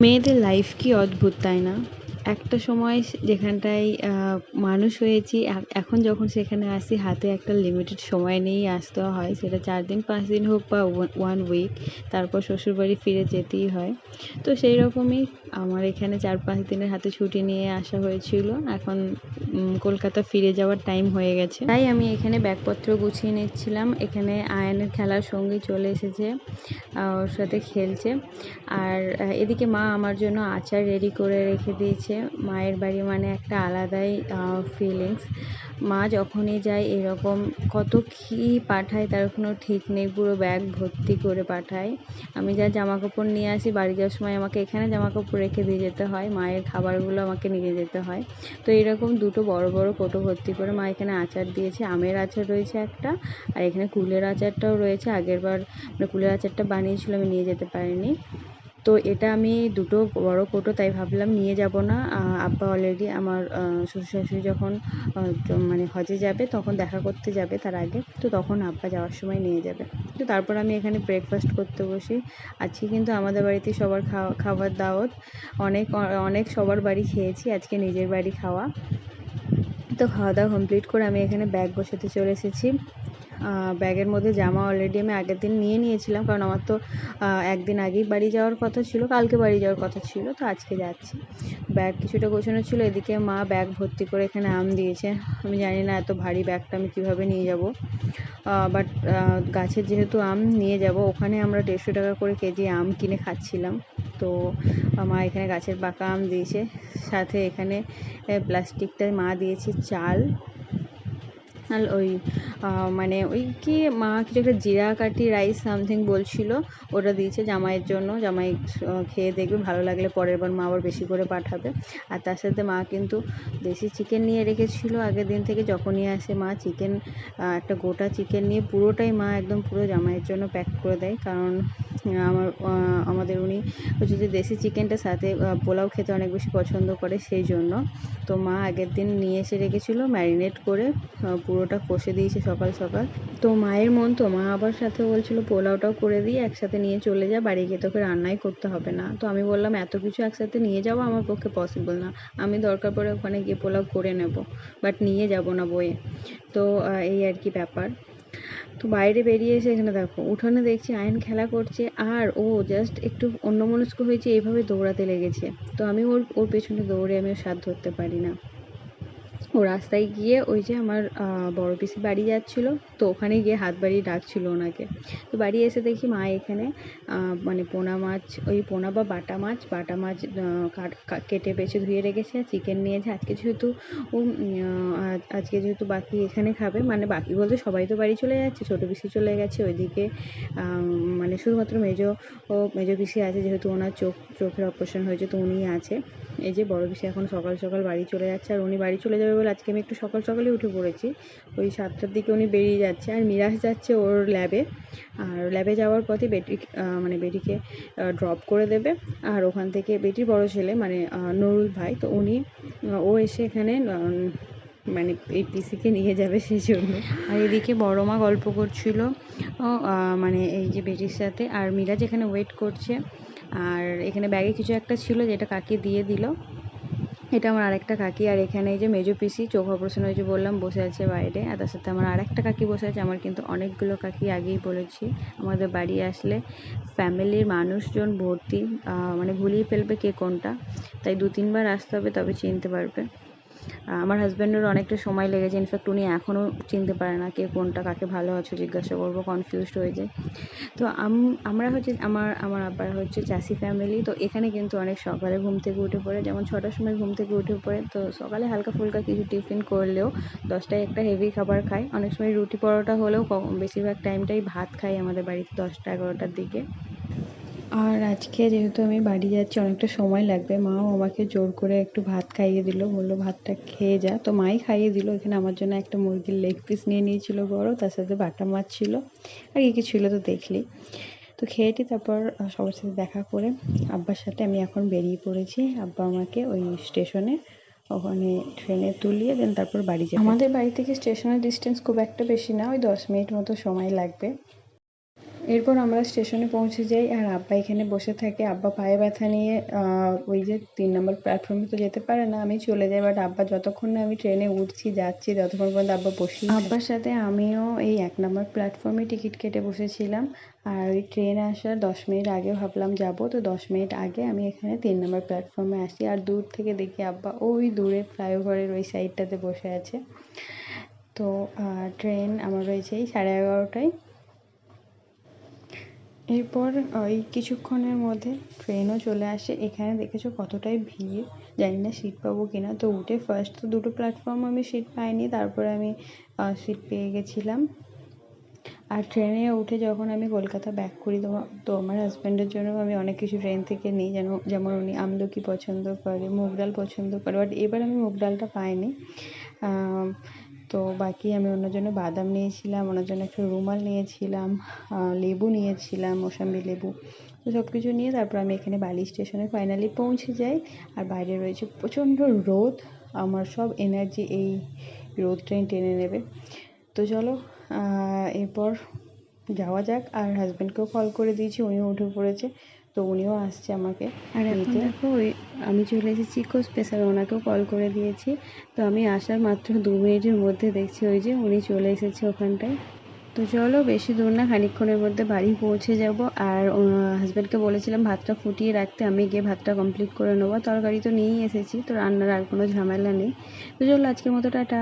মেয়েদের লাইফ কি অদ্ভুত তাই না একটা সময় যেখানটায় মানুষ হয়েছি এখন যখন সেখানে আসি, হাতে একটা লিমিটেড সময় নিয়েই আসতে হয়। সেটা চার দিন, পাঁচ দিন হোক বা ওয়ান উইক তারপর শ্বশুরবাড়ি ফিরে যেতেই হয়। তো সেই রকমই আমার এখানে চার, পাঁচ দিনের হাতে ছুটি নিয়ে আসা হয়েছিল। এখন কলকাতা ফিরে যাওয়ার টাইম হয়ে গেছে। তাই আমি এখানে ব্যাগপত্র গুছিয়ে নিচ্ছিলাম। এখানে আয়নের খেলার সঙ্গী চলে এসেছে ওর সাথে খেলছে। আর এদিকে মা আমার জন্য আচার রেডি করে রেখে দিয়েছে। মায়ের বাড়ি মানে একটা আলাদাই ফিলিংস মা যখনই যায় এরকম কত কী পাঠায় তার কোনো ঠিক নেই, পুরো ব্যাগ ভর্তি করে পাঠায়। আমি যা জামা কাপড় নিয়ে আসি, বাড়ি যাওয়ার সময় আমাকে এখানে জামা কাপড় রেখে দিয়ে যেতে হয়, মায়ের খাবারগুলো আমাকে নিয়ে যেতে হয়। তো এরকম দুটো বড় বড় কোটো ভর্তি করে মা এখানে আচার দিয়েছে, আমের আচার রয়েছে একটা, আর এখানে কুলের আচারটাও রয়েছে। আগের বার মানে কুলের আচারটা বানিয়েছিল, আমি নিয়ে যেতে পারিনি। তো এটা আমি দুটো বড় কৌটো তাই ভাবলাম নিয়ে যাব না। আব্বা অলরেডি আমার শ্বশুর শাশুড়ি যখন মানে হজে যাবে, তখন দেখা করতে যাবে তার আগে। তো তখন আব্বা যাওয়ার সময় নিয়ে যাবে। তো তারপর আমি এখানে ব্রেকফাস্ট করতে বসি। আজকে কিন্তু আমাদের বাড়িতে সবার খাওয়া খাবার দাওয়াত। অনেক অনেক সবার বাড়ি খেয়েছি, আজকে নিজের বাড়ি খাওয়া। তো খাওয়া দাওয়া কমপ্লিট করে আমি এখানে ব্যাগ বসাতে চলে এসেছি। ব্যাগের মধ্যে জামা অলরেডি আমি আগের দিন নিয়ে নিয়েছিলাম, কারণ আমার তো একদিন আগেই বাড়ি যাওয়ার কথা ছিল, কালকে বাড়ি যাওয়ার কথা ছিল, তো আজকে যাচ্ছি। ব্যাগ কিছুটা গোছানো ছিল, এদিকে মা ব্যাগ ভর্তি করে এখানে আম দিয়েছে। আমি জানি না এত ভারী ব্যাগটা আমি কীভাবে নিয়ে যাব। বাট গাছের যেহেতু আম নিয়ে যাব, ওখানে আমরা দেড়শো টাকা করে কেজি আম কিনে খাচ্ছিলাম। তো, মা এখানে গাছের পাকা আম দিয়েছে, সাথে এখানে প্লাস্টিকটায় মা দিয়েছে চাল। আর ওই মানে ওই কি মা কিছু একটা জিরা কাঠি রাইস সামথিং বলছিল, ওটা দিয়েছে জামাইয়ের জন্য। জামাই খেয়ে দেখবে, ভালো লাগলে পরের বার মা আবার বেশি করে পাঠাবে। আর তার সাথে মা কিন্তু দেশি চিকেন নিয়ে রেখেছিল আগের দিন থেকে, যখনই আসে মা চিকেন একটা গোটা চিকেন নিয়ে পুরোটাই মা একদম পুরো জামাইয়ের জন্য প্যাক করে দেয়। কারণ আমার আমাদের উনি হচ্ছে যে দেশি চিকেনটা সাথে পোলাও খেতে অনেক বেশি পছন্দ করে সেই জন্য। তো মা আগের দিন নিয়ে এসে রেখেছিলো, ম্যারিনেট করে পুরোটা কষে দিয়েছে সকাল সকাল। তো মায়ের মন তো, মা আবার সাথে বলছিলো, পোলাওটাও করে দিয়ে একসাথে নিয়ে চলে যা, বাড়ি গিয়ে তোকে রান্নাই করতে হবে না। তো আমি বললাম, এত কিছু একসাথে নিয়ে যাওয়া আমার পক্ষে পসিবল না। আমি দরকার পড়ে ওখানে গিয়ে পোলাও করে নেব বাট নিয়ে যাব না বইয়ে। তো এই আর কি ব্যাপার। তো বাইরে বেরিয়ে এসে এখানে দেখো, উঠোনে দেখছি আয়ন খেলা করছে আর ও জাস্ট একটু অন্যমনস্ক হয়েছে, এইভাবে দৌড়াতে লেগেছে। তো আমি ওর ওর পেছনে দৌড়ে আমি ওর স্বাদ ধরতে পারি না। ও রাস্তায় গিয়ে ওই যে আমার বড় পিসি বাড়ি যাচ্ছিল, তো ওখানে গিয়ে হাত বাড়িয়ে ডাকছিল ওনাকে। তো বাড়ি এসে দেখি মা এখানে মানে পোনা মাছ, ওই পোনা বা বাটা মাছ বাটা মাছ কেটে বেছে ধুয়ে রেখেছে, চিকেন নিয়েছে, আজকে যেহেতু ও আজকে যেহেতু বাকি এখানে খাবে মানে বাকি বলতে সবাই তো বাড়ি চলে যাচ্ছে, ছোটো পিসি চলে গেছে, ওইদিকে মানে শুধুমাত্র মেজো, ও, মেজো পিসি আছে, যেহেতু ওনার চোখ, চোখের অপারেশন হয়েছে, তো উনিই আছে। এই যে বড় পিসি এখন সকাল সকাল বাড়ি চলে যাচ্ছে, আর উনি বাড়ি চলে যাবে বলে আজকে আমি একটু সকাল সকালে উঠে পড়েছি। ওই সাতটার দিকে উনি বেরিয়ে যাচ্ছে, আর মিরাজ যাচ্ছে ওর ল্যাবে আর ল্যাবে যাওয়ার পথে বেটি মানে বেটিকে ড্রপ করে দেবে। আর ওখান থেকে বেটির বড় ছেলে মানে নুরুল ভাই, তো উনি, ও এসে এখানে মানে এই পিসিকে নিয়ে যাবে সেই জন্য। আর এদিকে বড় মা গল্প করছিল মানে এই যে বেটির সাথে। আর মিরাজ এখানে ওয়েট করছে, আর এখানে ব্যাগে কিছু একটা ছিল যেটা কাকে দিয়ে দিল। এটা আমার আরেকটা কাকি, আর এখানে এই যে মেজো পিসি চোখ অপারেশন হয়েছে বললাম, বসে আছে বাইরে। আর তার সাথে আমার আরেকটা কাকি বসে আছে, আমার কিন্তু অনেকগুলো কাকি আগেই বলেছি। আমাদের বাড়ি আসলে ফ্যামিলির মানুষজন ভর্তি মানে ভুলিয়ে ফেলবে কে কোনটা। তাই দু তিনবার আসতে হবে, তবে চিনতে পারবে। আমার হাজব্যান্ডের অনেকটা সময় লেগেছে। ইনফ্যাক্ট উনি এখনও চিনতে পারে না কে কোনটা কাকে ভালো আছো, জিজ্ঞাসা করব কনফিউজড হয়ে যায়। তো আমরা হচ্ছে, আমার আমার আব্বার হচ্ছে চাষি ফ্যামিলি তো এখানে কিন্তু অনেক সকালে ঘুম থেকে উঠে পড়ে। যেমন ছটার সময় ঘুম থেকে উঠে পড়ে, তো সকালে হালকা ফুলকা কিছু টিফিন করলেও দশটায় একটা হেভি খাবার খাই অনেক সময় রুটি পরোটা হলেও বেশিরভাগ টাইমটাই ভাত খাই আমাদের বাড়িতে দশটা, এগারোটার দিকে। আর আজকে যেহেতু আমি বাড়ি যাচ্ছি, অনেকটা সময় লাগবে। মাও আমাকে জোর করে একটু ভাত খাইয়ে দিল। বলল, ভাতটা খেয়ে যা। তো মাই খাইয়ে দিল। এখানে আমার জন্য একটা মুরগির লেগ পিস নিয়ে নিয়েছিল বড়, তার সাথে বাটা মাছ ছিল। আর কী কী ছিল তো দেখলি। তো খেয়েটি তারপর সবার সাথে দেখা করে আব্বার সাথে আমি এখন বেরিয়ে পড়েছি। আব্বা আমাকে ওই স্টেশনে, ওখানে ট্রেনে তুলিয়ে দেন, তারপর বাড়ি যাবে আমাদের বাড়ি থেকে স্টেশনের ডিস্টেন্স খুব একটা বেশি না, ওই দশ মিনিট মতো সময় লাগবে। এরপর আমরা স্টেশনে পৌঁছে যাই আর আব্বা এখানে বসে থাকে। আব্বা পায়ে ব্যথা নিয়ে ওই যে তিন নম্বর প্ল্যাটফর্মে তো যেতে পারে না, আমি চলে যাই। বাট আব্বা যতক্ষণ না আমি ট্রেনে উঠছি, যাচ্ছি, ততক্ষণ পর্যন্ত আব্বা বসি আব্বার সাথে আমিও এই এক নম্বর প্ল্যাটফর্মে টিকিট কেটে বসেছিলাম। আর ওই ট্রেন আসার দশ মিনিট আগে ভাবলাম যাব। তো দশ মিনিট আগে আমি এখানে তিন নম্বর প্ল্যাটফর্মে আসি। আর দূর থেকে দেখি আব্বা ওই দূরে ফ্লাইওভারের ওই সাইডটাতে বসে আছে। তো ট্রেন আমার রয়েছে এই সাড়ে এগারোটায়। এরপর ওই কিছুক্ষণের মধ্যে ট্রেনও চলে আসে। এখানে দেখেছ কতটাই ভিড়? জানি না সিট পাবো কিনা। তো উঠে ফার্স্ট তো দুটো প্ল্যাটফর্ম আমি সিট পাইনি, তারপরে আমি সিট পেয়ে গেছিলাম। আর ট্রেনে উঠে যখন আমি কলকাতা ব্যাক করি, তো আমার হাজব্যান্ডের জন্য আমি অনেক কিছু ট্রেন থেকে নিই। যেন, যেমন উনি আমলকি পছন্দ করে, মুগ ডাল পছন্দ করে বাট এবার আমি মুগ ডালটা পাইনি। তো বাকি আমি ওনার জন্য বাদাম নিয়েছিলাম, ওনার জন্য একটা রুমাল নিয়েছিলাম লেবু নিয়েছিলাম, মোসাম্বি লেবু। তো সব কিছু নিয়ে তারপর আমি এখানে বালি স্টেশনে ফাইনালি পৌঁছে যাই। আর বাইরে রয়েছে প্রচণ্ড রোদ, আমার সব এনার্জি এই রোদ রোদটাই টেনে নেবে। তো চলো এরপর যাওয়া যাক। আর হাজব্যান্ডকেও কল করে দিয়েছি, উনিও উঠে পড়েছে। তো উনিও আসছে আমাকে আর এখন দেখো ওই আমি চলে এসেছি ইকো স্পেশাল ওনাকেও কল করে দিয়েছি। তো আমি আসার মাত্র দু মিনিটের মধ্যে দেখছি ওই যে উনি চলে এসেছে ওখানটায়। তো চলো বেশি দূর না খানিকক্ষণের মধ্যে বাড়ি পৌঁছে যাব। আর হাজব্যান্ডকে বলেছিলাম ভাতটা ফুটিয়ে রাখতে আমি গিয়ে ভাতটা কমপ্লিট করে নেব। তরকারি তো নিয়েই এসেছি তো রান্নার আর কোনো ঝামেলা নেই। তো চলো আজকের মতো টাটা।